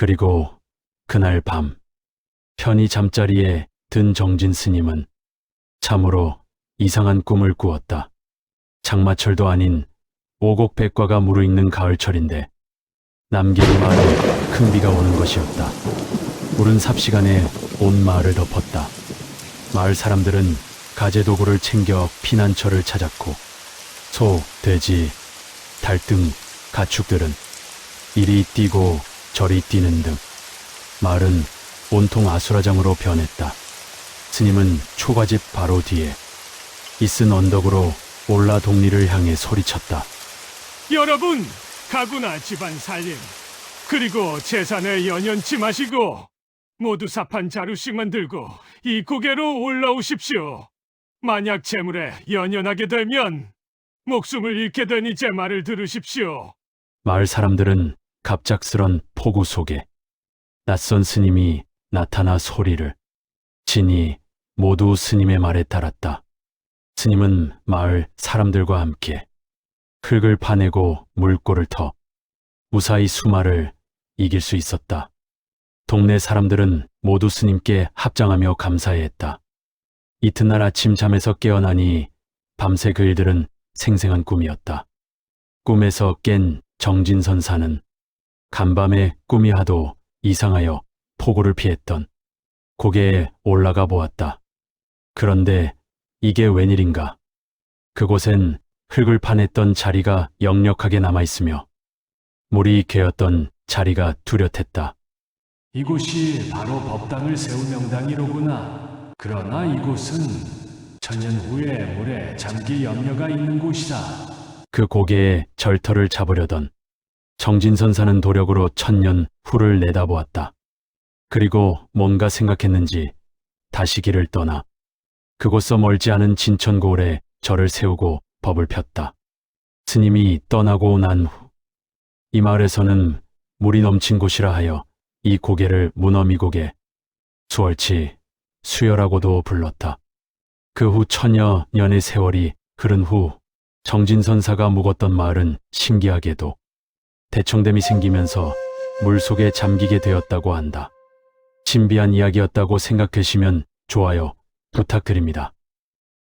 그리고 그날 밤 편히 잠자리에 든 정진 스님은 참으로 이상한 꿈을 꾸었다. 장마철도 아닌 오곡백과가 무르익는 가을철인데 남계리 마을에 큰 비가 오는 것이었다. 물은 삽시간에 온 마을을 덮었다. 마을 사람들은 가재 도구를 챙겨 피난처를 찾았고 소, 돼지, 달등 가축들은 이리 뛰고 저리 뛰는 등 마을은 온통 아수라장으로 변했다. 스님은 초가집 바로 뒤에 있은 언덕으로 올라 동리를 향해 소리쳤다. 여러분, 가구나 집안 살림, 그리고 재산에 연연치 마시고 모두 삽한 자루씩만 들고 이 고개로 올라오십시오. 만약 재물에 연연하게 되면 목숨을 잃게 되니 제 말을 들으십시오. 마을 사람들은 갑작스런 폭우 속에 낯선 스님이 나타나 소리를 지니 모두 스님의 말에 따랐다. 스님은 마을 사람들과 함께 흙을 파내고 물꼬를 터 무사히 수마를 이길 수 있었다. 동네 사람들은 모두 스님께 합장하며 감사해했다. 이튿날 아침 잠에서 깨어나니 밤새 그 일들은 생생한 꿈이었다. 꿈에서 깬 정진선사는 간밤에 꿈이 하도 이상하여 폭우를 피했던 고개에 올라가 보았다. 그런데 이게 웬일인가? 그곳엔 흙을 파냈던 자리가 역력하게 남아있으며 물이 개었던 자리가 뚜렷했다. 이곳이 바로 법당을 세운 명당이로구나. 그러나 이곳은 천년 후에 물에 잠길 염려가 있는 곳이다. 그 고개에 절터를 잡으려던 정진선사는 도력으로 천년 후를 내다보았다. 그리고 뭔가 생각했는지 다시 길을 떠나 그곳서 멀지 않은 진천고을에 절을 세우고 법을 폈다. 스님이 떠나고 난 후 이 마을에서는 물이 넘친 곳이라 하여 이 고개를 문어미고개 수월치 수여라고도 불렀다. 그 후 천여 년의 세월이 흐른 후 정진선사가 묵었던 마을은 신기하게도 대청댐이 생기면서 물 속에 잠기게 되었다고 한다. 신비한 이야기였다고 생각하시면 좋아요 부탁드립니다.